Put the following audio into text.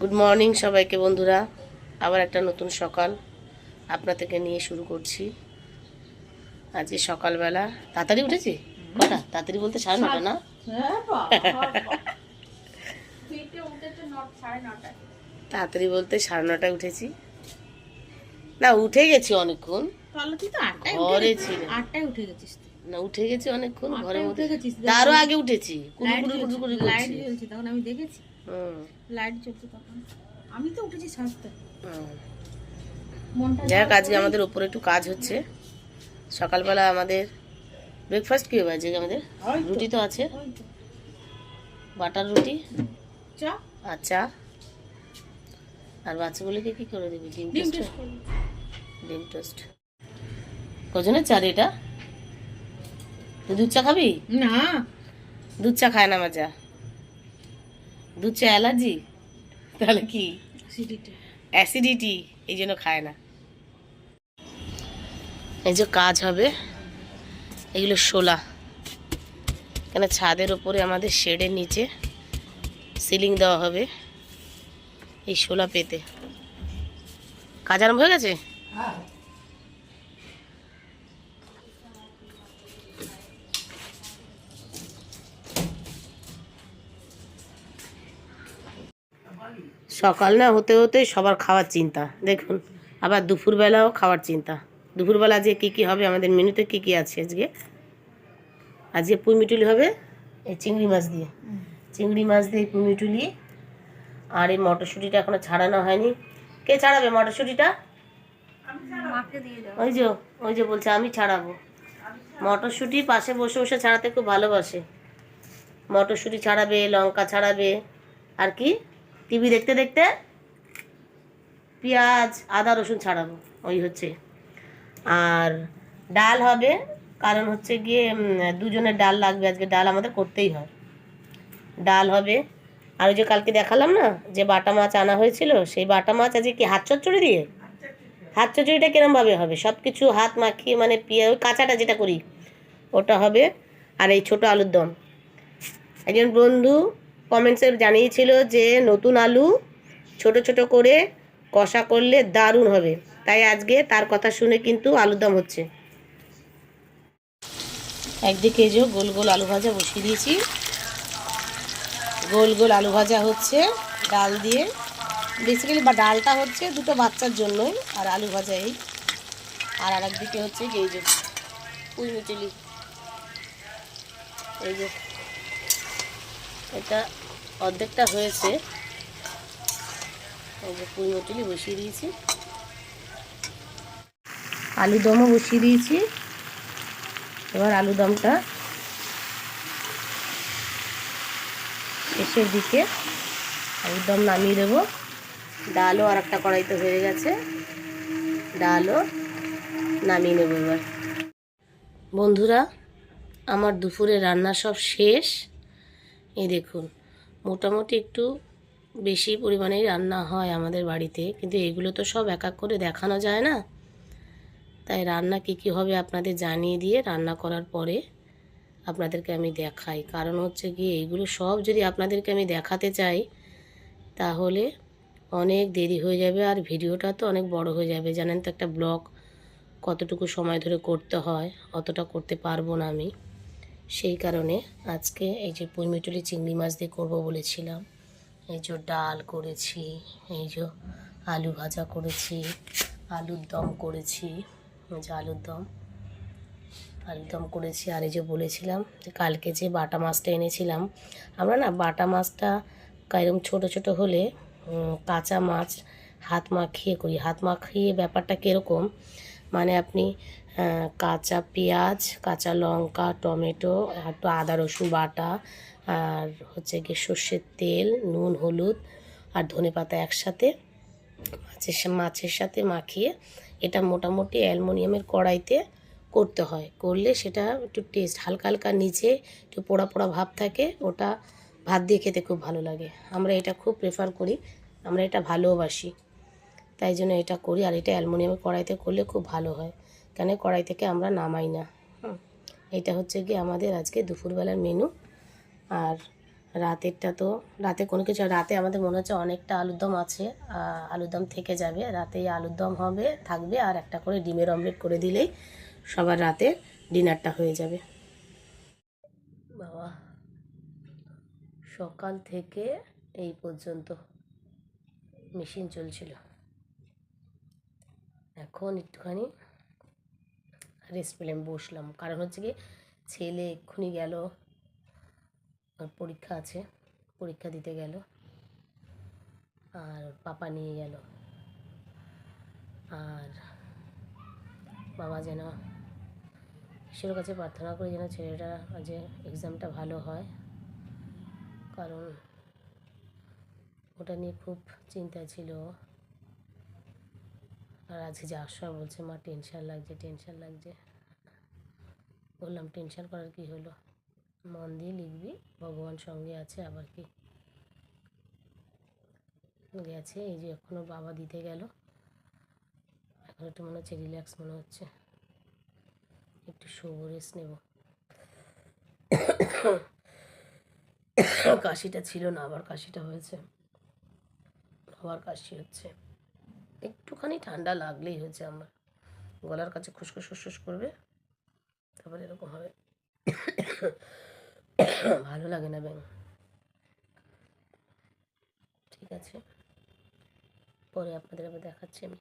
Good morning সবাইকে বন্ধুরা। আবার একটা নতুন সকাল আপনার থেকে নিয়ে শুরু করছি। আজকে সকালবেলা তাড়াতাড়ি উঠেছি? কটা? তাড়াতাড়ি বলতে সাড়ে নটা না? তাড়াতাড়ি বলতে সাড়ে নটায় উঠেছি। না উঠে গেছি অনেকক্ষণ। ঘরে উঠে ছিল। গেছিস। উঠে গেছিস না উঠে গেছি অনেকক্ষণ ঘরের মধ্যে। তারও আগে উঠেছি। কুড়ি কুড়ি কুড়ি কুড়ি তখন আমি দেখেছি। লাইট জ্বলছে তখন। আমি তো উঠেছি যাই হোক আজকে আমাদের উপরে একটু কাজ হচ্ছে। সকালবেলা আমাদের ব্রেকফাস্ট কী হবে আজকে আমাদের? রুটি তো আছে। বাটার রুটি। চা। আর চা। আর বাচ্চাগুলোকে কি করে দিবি? ডিম টোস্ট? ডিম টোস্ট। কজনের চা এটা? তুই দুধ চা খাবি? না। দুধ চা খায় না আমার যা দুধ চা অ্যালার্জি? তাহলে কি? অ্যাসিডিটি এই জন্য খায় না। এই যে কাজ হবে এগুলো শোলা। এখানে ছাদের ওপরে আমাদের শেডের নিচে সিলিং দেওয়া হবে এই শোলা পেতে। কাজ আরম্ভ হয়ে গেছে? সকাল না হতে হতে সবার খাওয়ার চিন্তা। দেখুন আবার দুপুরবেলাও খাওয়ার চিন্তা। দুপুরবেলা যে কী কী হবে আমাদের মেনুতে কী কী আছে আজকে? আজকে পুঁই মিটুলি হবে এই চিংড়ি মাছ দিয়ে। চিংড়ি মাছ দিয়ে পুঁই মিটুলি আর এই মটরশুঁটিটা এখনও ছাড়ানো হয়নি। কে ছাড়াবে মটরশুঁটিটা? ওই যে ওই যে বলছে আমি ছাড়াবো। মটরশুঁটি পাশে বসে বসে ছাড়াতে খুব ভালোবাসে। মটরশুঁটি ছাড়াবে লঙ্কা ছাড়াবে আর কি? টিভি দেখতে দেখতে পেঁয়াজ, আদা, রসুন ছাড়াবো, ওই হচ্ছে। আর ডাল হবে, কারণ হচ্ছে গিয়ে দুজনের ডাল লাগবে, আজকে ডাল আমাদের করতেই হয়। ডাল হবে, আর ওই যে কালকে দেখালাম না, যে বাটা মাছ আনা হয়েছিল, সেই বাটা মাছ আজকে কি, হাত চচ্চড়ি দিয়ে? হাত চচড়িটা কিরমভাবে হবে? সব কিছু হাত মাখিয়ে মানে পিয়া ওই কাঁচাটা যেটা করি, ওটা হবে, আর এই ছোট আলুর দম। একজন বন্ধু কমেন্টসে জানিয়েছিল যে, নতুন আলু ছোট ছোট করে কষা করলে দারুণ হবে। তাই আজকে তার কথা শুনে কিন্তু আলুর দম হচ্ছে। একদিকে যে গোল গোল আলু ভাজা বসিয়ে দিয়েছি। গোল গোল আলু ভাজা হচ্ছে, ডাল দিয়ে। বেসিক্যালি বা ডালটা হচ্ছে দুটো বাচ্চার জন্যই, আর আলু ভাজা এই। আর আর একদিকে হচ্ছে এই যে পুঁই এই যে এটা অর্ধেকটা হয়েছে। যে বসিয়ে দিয়েছি। আলু দমও বসিয়ে দিয়েছি। এবার আলু দমটা শেষের দিকে আলুর দম নামিয়ে দেবো। ডালও আর একটা কড়াইতে হয়ে গেছে। ডালও নামিয়ে নেব এবার। বন্ধুরা, আমার দুপুরে রান্না সব শেষ। এই দেখুন, মোটামুটি একটু বেশি পরিমাণেই রান্না হয় আমাদের বাড়িতে, কিন্তু এগুলো তো সব এক এক করে দেখানো যায় না। তাই রান্না কী কী হবে আপনাদের জানিয়ে দিয়ে রান্না করার পরে আপনাদেরকে আমি দেখাই। কারণ হচ্ছে কি এইগুলো সব যদি আপনাদেরকে আমি দেখাতে চাই, তাহলে অনেক দেরি হয়ে যাবে আর ভিডিওটা তো অনেক বড় হয়ে যাবে। জানেন তো একটা ব্লগ কতটুকু সময় ধরে করতে হয়, অতটা করতে পারব না আমি। সেই কারণে আজকে এই যে পুঁইমিটুলি চিংড়ি মাছ দিয়ে করব বলেছিলাম। এই যে ডাল করেছি, এই যে আলু ভাজা করেছি, আলুর দম করেছি যে আলুর দম আলুর দম করেছি। আর এই যে বলেছিলাম যে কালকে যে বাটা মাছটা এনেছিলাম, আমরা না বাটা মাছটা এরকম ছোটো ছোটো হলে কাঁচা মাছ হাত মাখিয়ে করি। হাত মাখিয়ে ব্যাপারটা কীরকম? মানে আপনি কাঁচা পেঁয়াজ, কাঁচা লঙ্কা, টমেটো, একটু আদা, রসুন বাটা, আর হচ্ছে গিয়ে সর্ষের তেল, নুন, হলুদ আর ধনে পাতা একসাথে মাছের মাছের সাথে মাখিয়ে এটা মোটামুটি অ্যালমোনিয়ামের কড়াইতে করতে হয়। করলে সেটা একটু টেস্ট হালকা হালকা নিচে একটু পোড়া পোড়া ভাব থাকে, ওটা ভাত দিয়ে খেতে খুব ভালো লাগে। আমরা এটা খুব প্রেফার করি, আমরা এটা ভালোবাসি তাই জন্য এটা করি। আর এটা অ্যালমোনিয়ামের কড়াইতে করলে খুব ভালো হয়। কেন? কড়াই থেকে আমরা নামাই না। এটা হচ্ছে কি আমাদের আজকে দুপুরবেলার মেনু আর রাতেরটা তো রাতে কোনো কিছু রাতে আমাদের মনে হচ্ছে অনেকটা আলুর দম আছে। আহ, আলুর দম থেকে যাবে। রাতে এই আলুর দম হবে থাকবে আর একটা করে ডিমের অমলেট করে দিলেই সবার রাতে ডিনারটা হয়ে যাবে। বাবা সকাল থেকে এই পর্যন্ত মেশিন চলছিল। এখন একটুখানি রেস্ট পেলাম, বসলাম। কারণ হচ্ছে কি ছেলে এক্ষুনি গেল পরীক্ষা আছে, পরীক্ষা দিতে গেল, আর পাপা নিয়ে গেল। আর বাবা যেন ঈশ্বরের কাছে প্রার্থনা করে যেন ছেলেটা যে এক্সামটা ভালো হয়। কারণ ওটা নিয়ে খুব চিন্তা ছিল। আর আজকে যাওয়ার সময় বলছে, মা টেনশন লাগছে টেনশন লাগছে। বললাম টেনশন করার কি হলো? মন দিয়ে লিখবি, ভগবান সঙ্গে আছে, আবার কি? গেছে, এই যে এখনও বাবা দিতে গেল। এখন একটু মনে হচ্ছে রিল্যাক্স মনে হচ্ছে। একটু শোবো রেস্ট নেব। কাশিটা ছিল না, আবার কাশিটা হয়েছে। আবার কাশি হচ্ছে। একটুখানি ঠান্ডা লাগলেই হয়েছে আমার। গলার কাছে খুসখুস খুসখুস করবে, তারপরে এরকম হবে। ভালো লাগে না ব্যাং ঠিক আছে। পরে আপনাদের আবার দেখাচ্ছি আমি।